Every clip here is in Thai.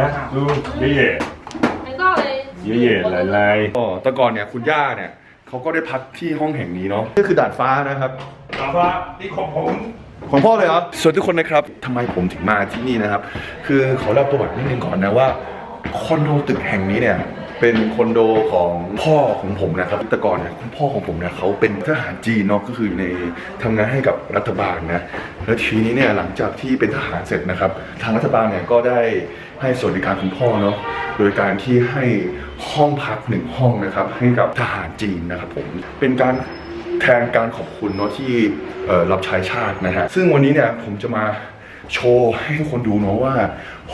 นะดูเย่เย่ก็เลยเย่เย่หลายๆายอ๋อแต่ก่อนเนี่ยคุณย่าเนี่ยเขาก็ได้พักที่ห้องแห่งนี้เนาะนี่คือดาดฟ้านะครับดาดฟ้านี่ของผมของพ่อเลยครับส่วนทุกคนนะครับทำไมผมถึงมาที่นี่นะครับ คือขอเล่าประวัตินิดนึงก่อนนะว่าคอนโดตึกแห่งนี้เนี่ย เป็นคอนโดของพ่อของผมนะครับแต่ก่อนเนี่ยคุณพ่อของผมเนี่ยเขาเป็นทหารจีนเนาะก็คือในทำงานให้กับรัฐบาลนะแล้วทีนี้เนี่ยหลังจากที่เป็นทหารเสร็จนะครับ ทางรัฐบาลเนี่ยก็ได้ให้สวัสดิการคุณพ่อเนาะโดยการที่ให้ห้องพักหนึ่งห้องนะครับ ให้กับทหารจีนนะครับผมเป็นการแทนการขอบคุณเนาะที่รับใช้ชาตินะฮะซึ่งวันนี้เนี่ยผมจะมาโชว์ให้ทุกคนดูเนาะว่า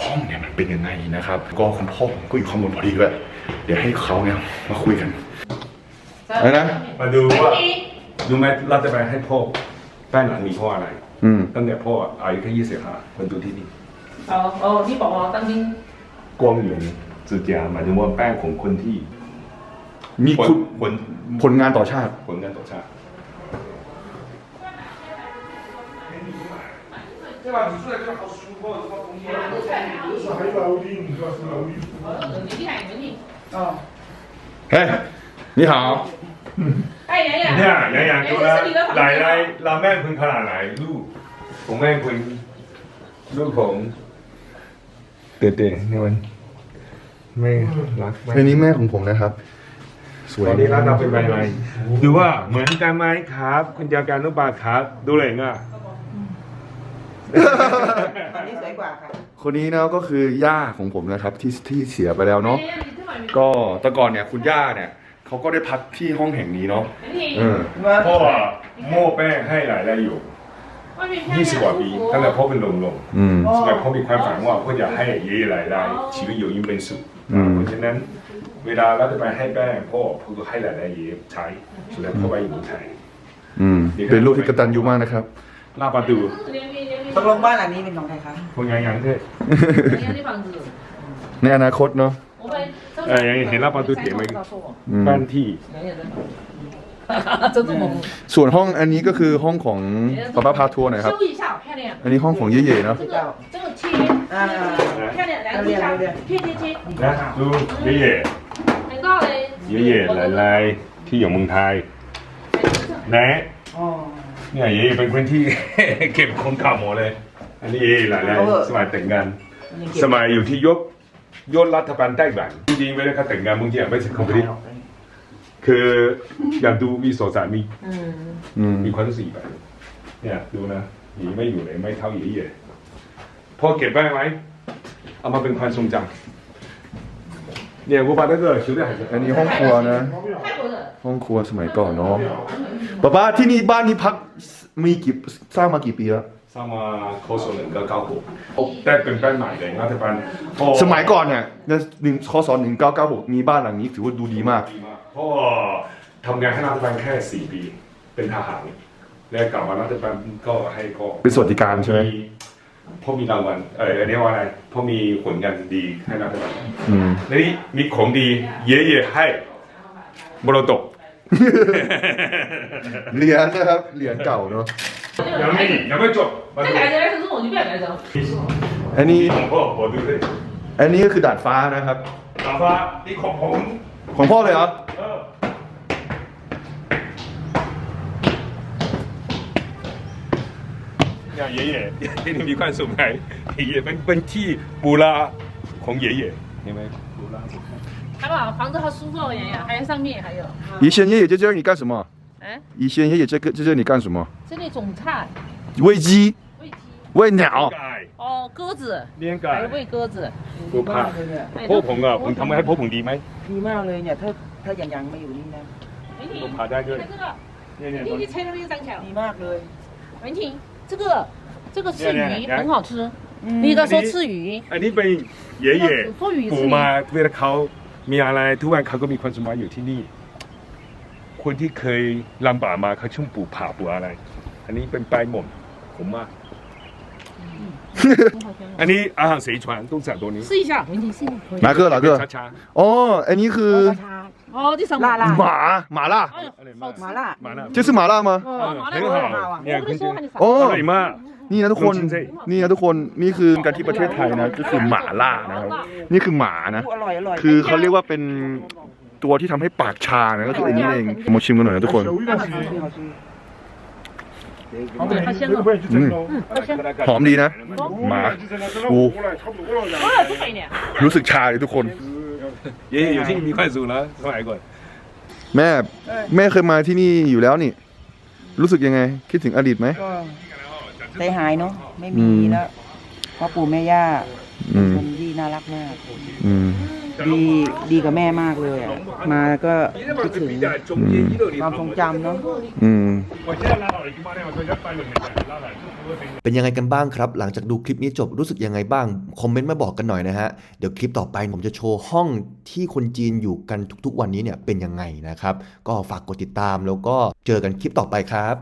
ห้องเนี่ยมันเป็นยังไงนะครับ ก็คุณพ่อผมก็อยู่ข้างบนพอดีด้วย เดี๋ยวให้เขาเนี่ยมาคุยกันอะไรนะ มาดูว่ารู้ไหมเราจะไปให้พ่อแป้งหลังนี้เพราะอะไร อืม ตั้งแต่พ่ออายุแค่ยี่สิบห้าคนดูที่นี่ 哦哦，你宝宝当兵。 กวางเหลืองจืดจางหมายถึงว่าแป้งของคนที่ มี ผล คุณ ผล ผลงานต่อชาติ ผลงานต่อชาติ 你海文你。 เฮ้ย นี่หาว 哎洋洋。 เนี่ยอย่างอย่างดูนะ 哎这是你的房 หลายหลาย 间。 เราแม่งคุณขนาดไหนลูกผมแม่งคุณลูกผมเด็ดๆนี่มันไม่รักไหม อันนี้แม่ของผมนะครับ สวย ตอนนี้ร้านเราเป็นไรดูว่าเหมือนกันไหมครับ คุณยาการนุบาลครับ ดูเลยง่ะ อันนี้สวยกว่าค่ะ คนนี้นะก็คือย่าของผมนะครับที่ที่เสียไปแล้วเนาะ 哎呀你这碗没 ก็ตะก่อนเนี่ยคุณย่าเนี่ยเขาก็ได้พักที่ห้องแห่งนี้เนาะพ่อโม่แป้งให้หลายรายอยู่ยี่สิบกว่าปีทั้งแต่พ่อเป็นลมลมสมัยพ่อมีความฝันว่าพ่ออยากให้เย่หลายรายชีวิตอยู่ยิ่งเป็นสุขเพราะฉะนั้น เวลาเราฐบาลให้แป้งพ่อพ่อก็ให้หลายรายเย่ใช้สุดแล้วพ่อไปอยู่เมืไทยเป็นลูกที่กระตัญยูมากนะครับ ลาปาดูตกลงบ้านหลังนี้เป็นของใครคะ คนงานงานด้วย ในอนาคตเนาะ 哎洋洋เห็นแล้วประตูเก๋ไหม อืม บ้านที่ 洋洋的房子。周仲谋。 ส่วนห้องอันนี้ก็คือห้องของป้าป้าพาทัวร์หน่อยครับ 修一下，好漂亮。 อันนี้ห้องของเย่ๆเนาะ 这个这个切，啊漂亮，来一下，切切切， นะดูเย่เย่ 很高嘞。 เย่เย่หลายลายที่อยู่เมืองไทยแนะ อ๋อ เนี่ยเย่เป็นคนที่ เก็บของเก่าหมดเลย อันนี้เย่หลายลายสมัยแต่งงาน อันนี้เก็บ สมัยอยู่ที่ยก ยนรัฐบาลไต้หวันจริงๆเวลาเขาแต่งงานมึงเนี่ยไม่ใช่คอมมิวนิสต์คืออยากดูมีโสสารมีมีความรู้สึกแบบเนี่ยดูนะหยีไม่อยู่เลยไม่เท่าหยีเลยพอเก็บไว้ไหมเอามาเป็นความทรงจำเนี่ยกูปาได้เลยคิวได้อันนี้ห้องครัวนะ ห้องครัวสมัยก่อนเนาะป้าป้าที่นี่บ้านนี้พักมีกี่สร้างมากี่ปีแล้ว สร้างมาโคโซหนึ่งก็เก้าหกแต่เป็นแป้นใหม่เลยรัฐบาลพอสมัยก่อนเนี่ยหนึ่งคศหนึ่งเก้าเก้าหกมีบ้านหลังนี้ถือว่าดูดีมากดีมากพ่อทำงานให้รัฐบาลแค่สี่ปี เป็นทหารแล้วกลับมารัฐบาลก็ให้พ่อเป็นสวัสดิการใช่ไหมพ่อมีรางวัลเอออันนี้ว่าอะไรพ่อมีผลงานดีให้รัฐบาลแล้วนี่มีของดี เย่เย่ให้มรดกเหรียญนะครับเหรียญเก่าเนาะ ยังไม่ยังไม่จบมา 再 ดู 改着来，可是我就不要改着。 อันนี้ ของพ่อผมดูด้วย อันนี้ก็คือดาดฟ้านะครับ ถามว่านี่ของผม ของพ่อเลยเหรอ เออเนี่ยเย่เย่ที่นี่มีความสุขไหมเย่เย่เป็นเป็นที่ปูราของเย่เย่เห็นไหมปูรา 还把房子好舒服哦，洋洋，还有上面还有。以前爷爷在这里干什么？ 哎，以前爷爷在在这里干什么？这里种菜、喂鸡、喂鸡，喂鸟。 ไก่ 哦，鸽子， เลี้ยงไก่ 还喂鸽子。 ผู้ มา พาก เลยเนี่ย 哎 พ่อผมอ่ะผมทำให้พ่อผมดีไหม ดีมากเลยเนี่ย ถ้าถ้าอย่างยังไม่อยู่นี่นะ 文 ผม 婷， พาได้ด้วย 看这个， เนี่ยเนี่ย 你你猜那个张桥 ดี。มากเลย 文婷，这个这个刺来来鱼来很好吃，你的说刺鱼， อันนี้เป็นเย่เย่ 说鱼 ปู่ 刺 มา 鱼。 เวลาเขา ความสมบัติอยู่ที่นี่ คนที่เคยลำบากมาเขาช่วงปลูกผักปลูกอะไร อันนี้เป็นปลายหม่อมผมมากอันนี้อาหารสี传ต้องจากตัวนี้ 试一下，文婷试一下。可以哪个哪个？ ช้า 哦，อันนี้คือ ช้า 哦，第三辣辣หมาหมาล่า 哎呦，好吃麻辣麻辣这是หมาล่า吗哦，麻辣很锅好我不是说喊你啥 โอ้ อร่อยมาก นี่นะทุกคน จริงๆ นี่นะทุกคน นี่คือการที่ประเทศไทยนะก็คือหมาล่านะครับ นี่คือหมานะ อร่อยอร่อย คือเขาเรียกว่าเป็น ตัวที่ทำให้ปากชาเนี่ยก็คืออันนี้เองมาชิมกันหน่อยนะทุกคน หอมดีนะ หมาปูรู้สึกชาเลยทุกคน เย่อยู่ที่มีค่สูแล้วสมัยก่อนแม่แม่เคยมาที่นี่อยู่แล้วนี่ รู้สึกยังไง คิดถึงอดีตไหมใจหายเนาะไม่มีแล้วพ่อปู่แม่ย่าคนที่น่ารักมาก อืม ดีดีกับแม่มากเลยอะมาก็คิดถึงความทรงจำเนาะเป็นยังไงกันบ้างครับ หลังจากดูคลิปนี้จบรู้สึกยังไงบ้าง คอมเมนต์มาบอกกันหน่อยนะฮะ เดี๋ยวคลิปต่อไปผมจะโชว์ห้องที่คนจีนอยู่กันทุกๆวันนี้เนี่ยเป็นยังไงนะครับ ก็ฝากกดติดตามแล้วก็เจอกันคลิปต่อไปครับ